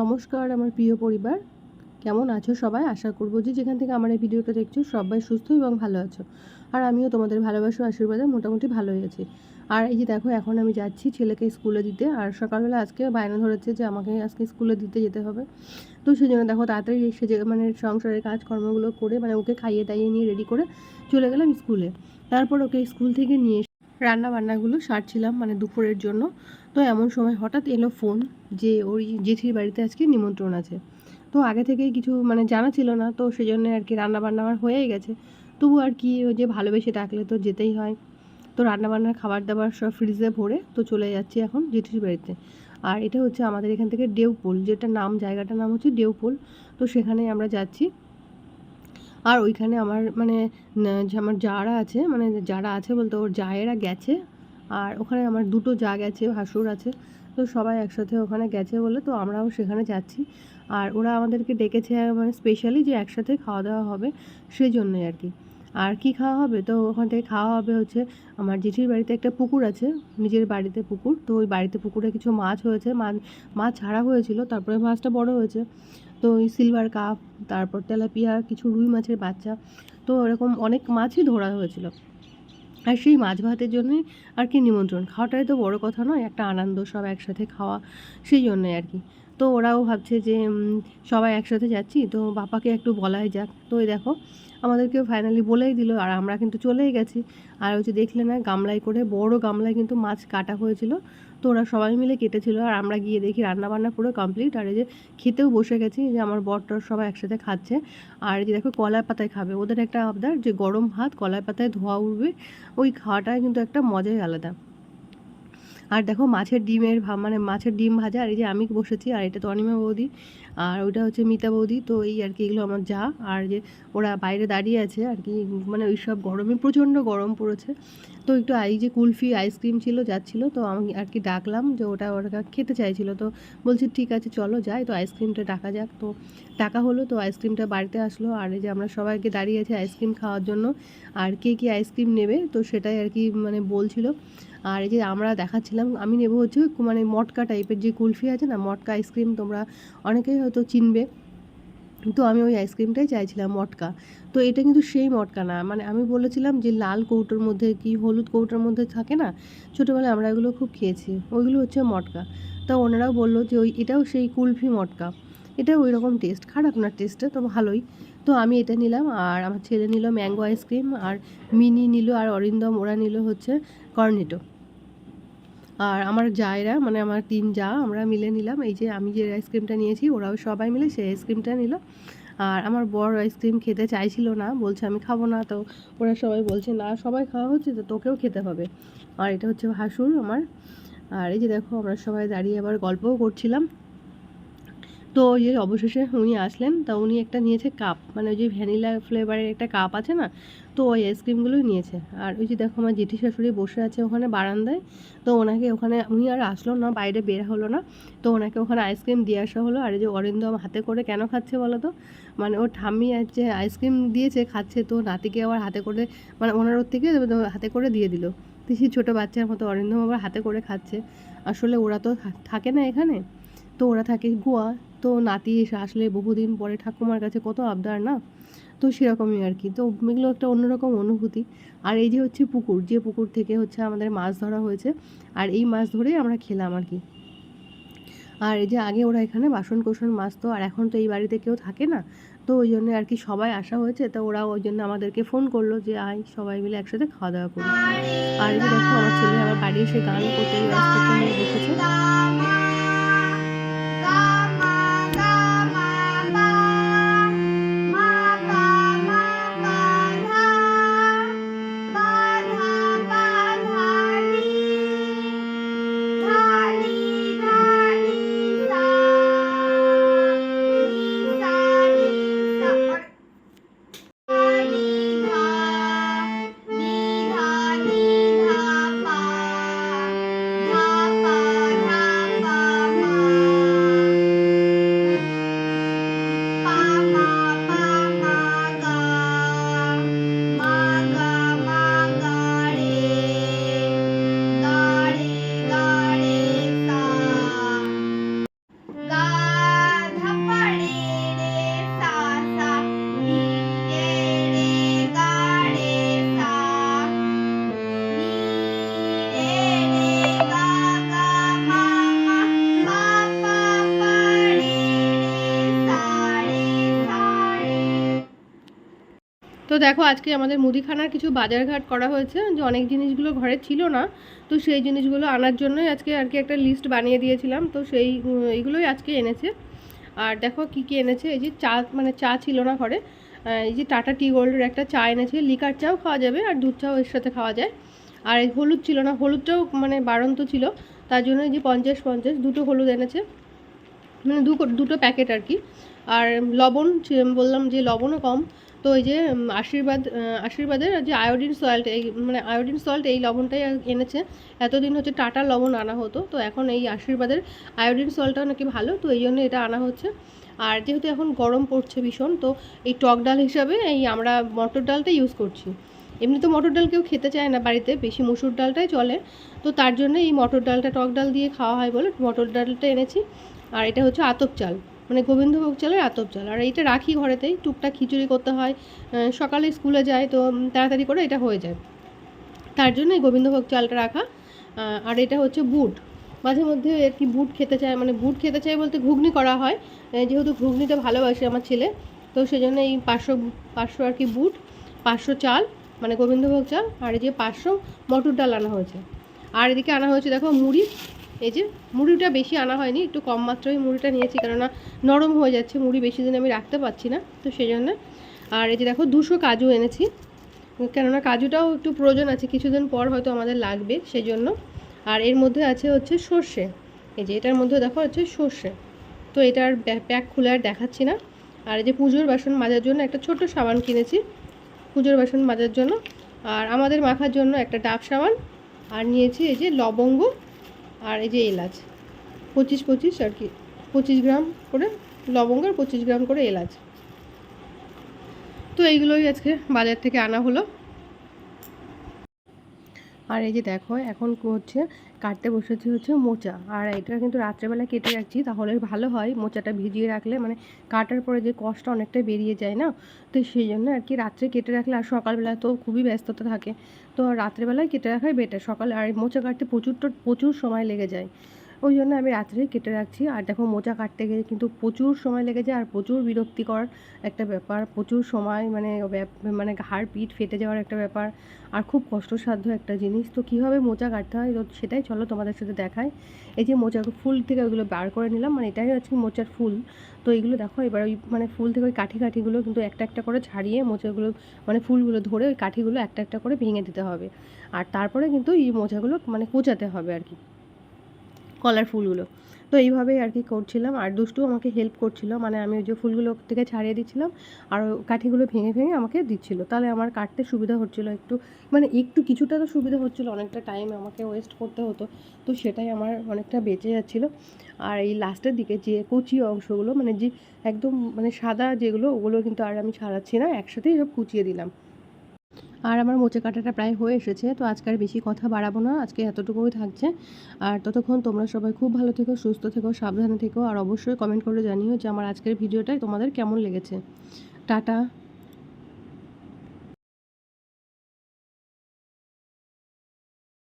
নমস্কার আমার প্রিয় পরিবার। কেমন আছো সবাই? আশা করব যে যেখান থেকে আমার এই ভিডিওটা দেখছ সবাই সুস্থ এবং ভালো আছো। আর আমিও তোমাদের ভালোবাসা আশীর্বাদে মোটামুটি ভালোই আছি। আর এই যে দেখো, এখন আমি যাচ্ছি ছেলেকে স্কুলে দিতে। আর সকালবেলা আজকে বায়না ধরেছে যে আমাকে আজকে স্কুলে দিতে যেতে হবে। তো সেই জন্য দেখো, তাড়াতাড়ি যে মানে সংসারের কাজকর্মগুলো করে মানে ওকে খাইয়ে দাইয়ে নিয়ে রেডি করে চলে গেলাম স্কুলে। তারপর ওকে স্কুল থেকে নিয়ে রান্না বান্নাগুলো সারছিলাম মানে দুপুরের জন্য। তো এমন সময় হঠাৎ এলো ফোন যে ওই জেঠির বাড়িতে আজকে নিমন্ত্রণ আছে। তো আগে থেকেই কিছু মানে জানা ছিল না, তো সেই জন্য আর কি রান্না বান্না আমার হয়েই গেছে। তবু আর কি ওই যে ভালোবেসে ডাকলে তো যেতেই হয়। তো রান্নাবান্নার খাবার দাবার সব ফ্রিজে ভরে তো চলে যাচ্ছি এখন জেঠির বাড়িতে। আর এটা হচ্ছে আমাদের এখান থেকে ডেউপোল যেটা নাম, জায়গাটার নাম হচ্ছে ডেউপোল তো সেখানেই আমরা যাচ্ছি। আর ওইখানে আমার মানে আমার যারা আছে মানে যারা আছে বলতে ওর জায়েরা গেছে। আর ওখানে আমার দুটো যা গেছে ভাসুর আছে। তো সবাই একসাথে ওখানে গেছে বলে তো আমরাও সেখানে যাচ্ছি। আর ওরা আমাদেরকে ডেকেছে মানে স্পেশালি যে একসাথে খাওয়া দাওয়া হবে সেই জন্যই আর কি। আর কি খাওয়া হবে? তো ওখান থেকে খাওয়া হবে হচ্ছে আমার জেঠির বাড়িতে একটা পুকুর আছে, নিজের বাড়িতে পুকুর। তো ওই বাড়িতে পুকুরে কিছু মাছ হয়েছে, মাছ ছাড়া হয়েছিল, তারপরে মাছটা বড় হয়েছে। তো ওই সিলভার কাপ তারপর তেলাপিয়া, কিছু রুই মাছের বাচ্চা। তো এরকম অনেক মাছই ধরা হয়েছিল। আর সেই মাছ ভাতের জন্যই আর কি নিমন্ত্রণ। খাওয়াটাই তো বড় কথা নয়, একটা আনন্দ সব একসাথে খাওয়া, সেই জন্যই আর কি। তো ওরাও ভাবছে যে সবাই একসাথে যাচ্ছি, তো বাপাকে একটু বলাই যাক। তো দেখো আমাদেরকে ফাইনালি বলেই দিল, আর আমরা কিন্তু চলেই গেছি। আর ওই যে দেখলে না, গামলায় করে, বড় গামলায় কিন্তু মাছ কাটা হয়েছিল। তো ওরা সবাই মিলে কেটেছিল, আর আমরা গিয়ে দেখি রান্না বান্না পুরো কমপ্লিট আর এই যে খেতেও বসে গেছি যে আমার বরটর সবাই একসাথে খাচ্ছে। আর এই যে দেখো, কলার পাতায় খাবে। ওদের একটা আবদার যে গরম ভাত, কলার পাতায় ধোয়া উঠবে, ওই খাওয়াটায় কিন্তু একটা মজাই আলাদা। আর দেখো মাছের ডিমের মানে মাছের ডিম ভাজা, আর এই যে আমি বসেছি, আর এটা তো অনিমা বৌদি, আর ওইটা হচ্ছে মিতা বৌদি, তো এই আর কি এগুলো আমার যা, আর যে ওরা বাইরে দাঁড়িয়ে আছে আর কি মানে ওই সব গরমে, প্রচণ্ড গরম পড়েছে, তো একটু এই যে কুলফি আইসক্রিম ছিল, যাচ্ছিল, তো আমি আর কি ডাকলাম যে ওটা ওরা খেতে চাইছিল, তো বলছি ঠিক আছে চলো যাই, তো আইসক্রিমটা ডাকা যাক, তো টাকা হলো, তো আইসক্রিমটা বাড়িতে আসলো, আর এই যে আমরা সবাইকে দাঁড়িয়ে আছি আইসক্রিম খাওয়ার জন্য, আর কে কী আইসক্রিম নেবে, তো সেটাই আর কি মানে বলছিল আর এই যে আমরা দেখাচ্ছিলাম, আমি নেব হচ্ছে মানে মটকা টাইপের যে কুলফি আছে না, মটকা আইসক্রিম তোমরা অনেকেই হয়তো চিনবে। তো আমি ওই আইসক্রিমটাই চাইছিলাম মটকা। তো এটা কিন্তু সেই মটকা না মানে আমি বলেছিলাম যে লাল কৌটোর মধ্যে কি হলুদ কৌটোর মধ্যে থাকে না, ছোটোবেলায় আমরা এগুলো খুব খেয়েছি, ওইগুলো হচ্ছে মটকা। তা ওনারাও বলল যে ওই এটাও সেই কুলফি মটকা। এটা ওই রকম টেস্ট খারাপ না টেস্টটা তো ভালোই। তো আমি এটা নিলাম আর আমার ছেলে নিল ম্যাঙ্গো আইসক্রিম আর মিনি নিল আর অরিন্দম, ওরা নিল হচ্ছে কর্নেটো আর আমার জায়রা মানে আমার তিন যা, আমরা মিলে নিলাম। এই যে আমি যে আইসক্রিমটা নিয়েছি, ওরাও সবাই মিলে সেই আইসক্রিমটা নিল। আর আমার বড় আইসক্রিম খেতে চাইছিল না, বলছে আমি খাব না। তো ওরা সবাই বলছে, না, সবাই খাওয়া হচ্ছে, তো তোকেও খেতে হবে। আর এটা হচ্ছে হাসুর আমার। আর এই যে দেখো, আমরা সবাই দাঁড়িয়ে আবার গল্পও করছিলাম। তো ওই যে অবশেষে উনি আসলেন, তা উনি একটা নিয়েছে কাপ মানে ওই যে ভ্যানিলা ফ্লেভারের একটা কাপ আছে না, তো ওই আইসক্রিমগুলোই নিয়েছে। আর ওই যে দেখো আমার জেঠি শাশুড়ি বসে আছে ওখানে বারান্দায়, তো ওনাকে ওখানে, উনি আর আসলো না, বাইরে বের হলো না, তো ওনাকে ওখানে আইসক্রিম দিয়ে আসা হলো। আর এই যে অরিন্দ হাতে করে কেন খাচ্ছে বলো তো মানে ওর ঠাম্মি আছে আইসক্রিম দিয়েছে, খাচ্ছে, তো নাতিকে আবার হাতে করে মানে ওনার ওর থেকে হাতে করে দিয়ে দিল। তো সেই ছোটো বাচ্চার মতো অরিন্দম আবার হাতে করে খাচ্ছে। আসলে ওরা তো থাকে না এখানে, তো ওরা থাকে গোয়া তো নাতি এসে আসলে বহুদিন পরে ঠাকুমার কাছে কত আবদার না? তো সেরকমই আর কি। তো এগুলো একটা অন্যরকম অনুভূতি। আর এই যে হচ্ছে পুকুর, যে পুকুর থেকে হচ্ছে আমাদের মাছ ধরা হয়েছে, আর এই মাছ ধরেই আমরা খেলাম আর কি। আর এই যে আগে ওরা এখানে বাসন মাছ তো আর এখন তো এই বাড়িতে কেউ থাকে না। তো ওই জন্য আর কি সবাই আসা হয়েছে। তো ওরা ওই জন্য আমাদেরকে ফোন করল যে, আয় সবাই মিলে একসাথে খাওয়া দাওয়া করি। আর এই যে দেখো, আমার ছেলে আমার বাড়ি এসে গান করতে রাজ বসেছে দেখো, আজকে আমাদের মুদিখানার কিছু বাজারঘাট করা হয়েছে, যে অনেক জিনিসগুলো ঘরে ছিল না, তো সেই জিনিসগুলো আনার জন্যই আজকে আর কি একটা লিস্ট বানিয়ে দিয়েছিলাম, তো সেই এইগুলোই আজকে এনেছে। আর দেখো কি কি এনেছে, এই যে চা মানে চা ছিল না ঘরে এই যে টাটা টি গোল্ডের একটা চা এনেছে, লিকার চাও খাওয়া যাবে আর দুধ চাও এর সাথে খাওয়া যায়। আর এই হলুদ ছিল না, হলুদটাও মানে বাড়ন্ত ছিল, তার জন্য যে পঞ্চাশ পঞ্চাশ দুটো হলুদ এনেছে মানে দুটো প্যাকেট আর কি। আর লবণ বললাম যে লবণও কম তো এই যে আশীর্বাদ আশীর্বাদের যে আয়োডিন সল্ট, এই মানে আয়োডিন সল্ট এই লবণটাই এনেছে। এতদিন হচ্ছে টাটা লবণ আনা হতো, তো এখন এই আশীর্বাদের আয়োডিন সল্টটাও নাকি ভালো, তো এই জন্য এটা আনা হচ্ছে। আর যেহেতু এখন গরম পড়ছে ভীষণ, তো এই টক ডাল হিসাবে এই আমরা মটর ডালটা ইউজ করছি। এমনি তো মটর ডাল কেউ খেতে চায় না বাড়িতে, বেশি মুসুর ডালটাই চলে। তো তার জন্য এই মটর ডালটা টক ডাল দিয়ে খাওয়া হয় বলে মটর ডালটা এনেছি। আর এটা হচ্ছে আতপ চাল। মানে গোবিন্দভোগ চালের আতপ চাল। আর এইটা রাখি ঘরেতেই, টুকটাক খিচুড়ি করতে হয়। সকালে স্কুলে যায় তো তাড়াতাড়ি করে এটা হয়ে যায়। তার জন্য এই গোবিন্দভোগ চালটা রাখা। আর এটা হচ্ছে বুট। মাঝে মধ্যে আর কি বুট খেতে চায় মানে বুট খেতে চায় বলতে ঘুগনি করা হয়। যেহেতু ঘুগনিটা ভালোবাসে আমার ছেলে, তো সেই জন্য এই পাঁচশো পাঁচশো আর কি বুট, পাঁচশো চাল মানে গোবিন্দভোগ চাল, আর এই যে পাঁচশো মটর ডাল আনা হয়েছে। আর এদিকে আনা হয়েছে, দেখো, মুড়ি। এই যে মুড়িটা বেশি আনা হয়নি, একটু কম মাত্রায় মুড়িটা নিয়েছি কেননা নরম হয়ে যাচ্ছে, মুড়ি বেশি দিন আমি রাখতে পারছি না, তো সেই জন্য আর এই যে দেখো দুশো কাজু এনেছি, কেননা কাজুটাও একটু প্রয়োজন আছে, কিছুদিন পর হয়তো আমাদের লাগবে সেই জন্য আর এর মধ্যে আছে হচ্ছে সর্ষে, এই যে এটার মধ্যে দেখো হচ্ছে সর্ষে, তো এটার প্যাক খুলে আর দেখাচ্ছি না। আর এই যে পুজোর বাসন মাজার জন্য একটা ছোট্ট সাবান কিনেছি, পুজোর বাসন মাজার জন্য। আর আমাদের মাখার জন্য একটা ডাব সাবান, আর নিয়েছি এই যে লবঙ্গ আর এই যে এলাচ, পঁচিশ পঁচিশ আর কি, পঁচিশ গ্রাম করে লবঙ্গ আর পঁচিশ গ্রাম করে এলাচ। তো এইগুলোই আজকে বাজার থেকে আনা হলো। আর এই যে দেখো, এখন হচ্ছে কাটতে বসেছি হচ্ছে মোচা। আর এটা কিন্তু রাত্রেবেলা কেটে রাখছি, তাহলে ভালো হয় মোচাটা ভিজিয়ে রাখলে। মানে কাটার পরে যে কষ্টটা অনেকটা বেরিয়ে যায় না? তো সেই জন্য আর কি রাত্রে কেটে রাখলে আর সকালবেলা তো খুবই ব্যস্ততা থাকে। তো রাত্রেবেলায় কেটে রাখাই বেটার সকালে আর মোচা কাটতে প্রচুর প্রচুর সময় লেগে যায়। ওই জন্য আমি রাত্রেই কেটে রাখছি। আর দেখো, মোচা কাটতে গিয়ে কিন্তু প্রচুর সময় লেগে যায় আর প্রচুর বিরক্তিকর একটা ব্যাপার। প্রচুর সময় মানে মানে হাড় পিঠ ফেটে যাওয়ার একটা ব্যাপার। আর খুব কষ্টসাধ্য একটা জিনিস। তো কীভাবে মোচা কাটতে হয়? তো সেটাই চলো তোমাদের সাথে দেখায় এই যে মোচা ফুল থেকে ওইগুলো বার করে নিলাম। মানে এটাই হচ্ছে মোচার ফুল। তো এইগুলো দেখো, এবার ওই মানে ফুল থেকে ওই কাঠি কাঠিগুলো কিন্তু একটা একটা করে ছাড়িয়ে মোচাগুলো মানে ফুলগুলো ধরে ওই কাঠিগুলো একটা একটা করে ভেঙে দিতে হবে। আর তারপরে কিন্তু এই মোচাগুলো মানে কোচাতে হবে আর কি। কলার ফুলগুলো। তো এইভাবেই আর কি করছিলাম। আর দুষ্টু আমাকে হেল্প করছিল। মানে আমি ওই যে ফুলগুলো থেকে ছাড়িয়ে দিচ্ছিলাম। আর কাঠিগুলো ভেঙে ভেঙে আমাকে দিচ্ছিল। তাহলে আমার কাটতে সুবিধা হচ্ছিল একটু। মানে একটু কিছুটা তো সুবিধা হচ্ছিল। অনেকটা টাইম আমাকে ওয়েস্ট করতে হতো। তো সেটাই আমার অনেকটা বেঁচে যাচ্ছিল। আর এই লাস্টের দিকে যে কুচি অংশগুলো মানে যে একদম মানে সাদা যেগুলো, ওগুলো কিন্তু আর আমি ছাড়াচ্ছি না। একসাথেই সব কুচিয়ে দিলাম। আর আমার মোচে কাটাটা প্রায় হয়ে এসেছে, তো আজকে আর বেশি কথা বাড়াবো না, আজকে এতটুকুই থাকছে। আর ততক্ষণ তোমরা সবাই খুব ভালো থেকো, সুস্থ থেকো, সাবধানে থেকো, আর অবশ্যই কমেন্ট করে জানিও যে আমার আজকের ভিডিওটাই তোমাদের কেমন লেগেছে। টাটা।